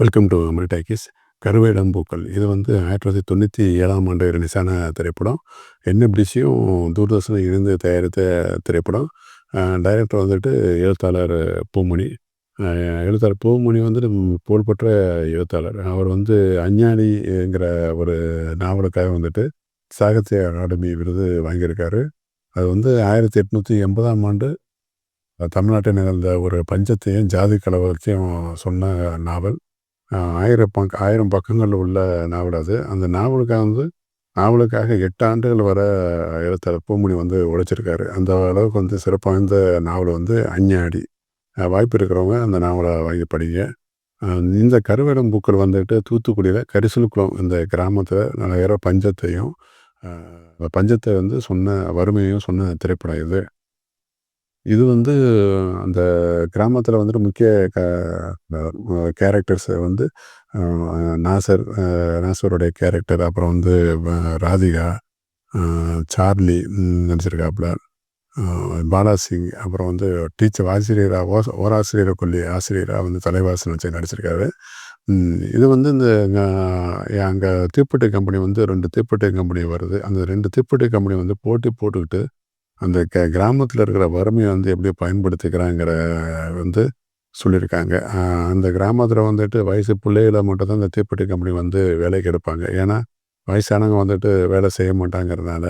Welcome to மிரிடாக்கிஸ் கருவேடம் பூக்கள் இது வந்து ஆயிரத்தி தொள்ளாயிரத்தி தொண்ணூற்றி ஏழாம் ஆண்டு ரிலீஸான திரைப்படம். என்எஃப்டிசியும் தூர்தர்ஷனும் இருந்து தயாரித்த திரைப்படம். டைரக்டர் வந்துட்டு எழுத்தாளர் பூமணி. எழுத்தாளர் பூமணி வந்துட்டு புகழ்பெற்ற எழுத்தாளர். அவர் வந்து அஞ்ஞானிங்கிற ஒரு நாவலுக்காக வந்துட்டு சாகித்ய அகாடமி விருது வாங்கியிருக்காரு. அது வந்து ஆயிரத்தி எட்நூற்றி எண்பதாம் ஆண்டு தமிழ்நாட்டில் நிகழ்ந்த ஒரு பஞ்சத்தையும் ஜாதி கலவரத்தையும் சொன்ன நாவல். ஆயிர ஆயிரம் ஆயிரம் பக்கங்கள் உள்ள நாவல் அது. அந்த நாவலுக்காக வந்து நாவலுக்காக எட்டு ஆண்டுகள் வர எழுத்தாளர் பூமணி வந்து உழைச்சிருக்காரு அந்த அளவுக்கு வந்து சிறப்பு வாய்ந்த நாவல் வந்து அஞ்ஞாடி. வாய்ப்பு இருக்கிறவங்க அந்த நாவலை வாங்கி படிங்க. இந்த கருவேலம் பூக்கள் வந்துட்டு தூத்துக்குடியில் கரிசலுக்குளம் இந்த கிராமத்தில் நிறைய பஞ்சத்தையும் பஞ்சத்தை வந்து சொன்ன வறுமையையும் சொன்ன திரைப்படம் இது. இது வந்து அந்த கிராமத்தில் வந்துட்டு முக்கிய க கேரக்டர்ஸை வந்து நாசர் நாசருடைய கேரக்டர் அப்புறம் வந்து ராதிகா சார்லி நடிச்சிருக்காப்புல. பாலாசிங் அப்புறம் வந்து டீச்சர் ஆசிரியராக ஓ ஓராசிரியரை கொல்லி ஆசிரியராக வந்து தலைவாசல் வச்சு நடிச்சிருக்காரு. இது வந்து இந்த அங்கே தீப்பெட்டி கம்பெனி வந்து ரெண்டு தீப்பெட்டி கம்பெனி வருது. அந்த ரெண்டு தீப்பெட்டி கம்பெனி வந்து போட்டி போட்டுக்கிட்டு அந்த க கிராமத்தில் இருக்கிற வறுமையை வந்து எப்படி பயன்படுத்திக்கிறாங்கிற வந்து சொல்லியிருக்காங்க. அந்த கிராமத்தில் வந்துட்டு வயசு பிள்ளைகளை மட்டும் தான் இந்த தீப்பெட்டி கம்பெனி வந்து வேலைக்கு எடுப்பாங்க. ஏன்னா வயசானவங்க வந்துட்டு வேலை செய்ய மாட்டாங்கிறதுனால.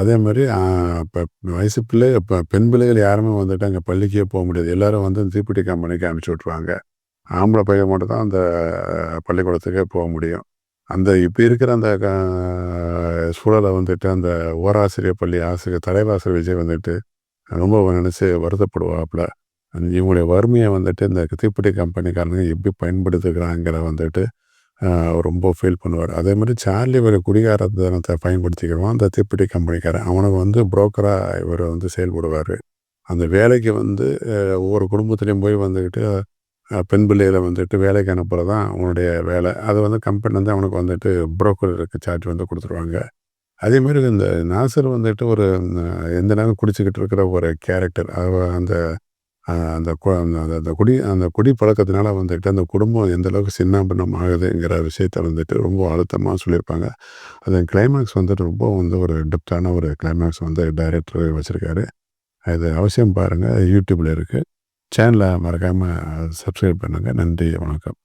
அதே மாதிரி இப்போ வயசு பிள்ளை இப்போ பெண் பிள்ளைகள் யாருமே வந்துட்டு அங்கே பள்ளிக்கே போக முடியாது. எல்லாரும் வந்து இந்த தீப்பெட்டி கம்பெனிக்கு அனுப்பிச்சி விட்ருவாங்க ஆம்பளை பையன் மட்டும் தான் அந்த பள்ளிக்கூடத்துக்கே போக முடியும். அந்த இப்போ இருக்கிற அந்த சூழலை வந்துட்டு அந்த ஓராசிரியர் பள்ளி ஆசிரியர் தலைவாசல் விஜய் வந்துட்டு ரொம்ப நினச்சி வருத்தப்படுவாப்புல. அந்த இவங்களுடைய வறுமையை வந்துட்டு இந்த தீப்பெட்டி கம்பெனிக்காரங்க எப்படி பயன்படுத்துகிறாங்கிற வந்துட்டு ரொம்ப ஃபீல் பண்ணுவார். அதே மாதிரி சார்லி ஒரு குடிகாரத்தனத்தை பயன்படுத்திக்கிறோம் அந்த தீப்பெட்டி கம்பெனிக்காரன். அவனுக்கு வந்து புரோக்கராக இவர் வந்து செயல்படுவார். அந்த வேலைக்கு வந்து ஒவ்வொரு குடும்பத்துலேயும் போய் வந்துக்கிட்டு பெண் பிள்ளைகளை வந்துட்டு வேலைக்கு அனுப்புகிறது தான் அவனுடைய வேலை. அது வந்து கம்பெனி வந்து அவனுக்கு வந்துட்டு புரோக்கருக்கு சார்ஜ் வந்து கொடுத்துருவாங்க. அதேமாரி இந்த நாசர் வந்துட்டு ஒரு எந்த நேரம் குடிச்சிக்கிட்டு இருக்கிற ஒரு கேரக்டர் அந்த அந்த கு- அந்த அந்த குடி அந்த குடி பழக்கத்தினால வந்துட்டு அந்த குடும்பம் எந்த அளவுக்கு சின்னாபின்னம் ஆகுதுங்கிற விஷயத்த வந்துட்டு ரொம்ப அழுத்தமாக சொல்லியிருப்பாங்க. அது கிளைமேக்ஸ் வந்துட்டு ரொம்ப வந்து ஒரு டெப்த்தான ஒரு கிளைமேக்ஸ் வந்து டைரக்டர் வச்சுருக்காரு. இது அவசியம் பாருங்கள் யூடியூப்பில் இருக்குது சேனலை மறக்காமல் சப்ஸ்கிரைப் பண்ணுங்கள் நன்றி வணக்கம்.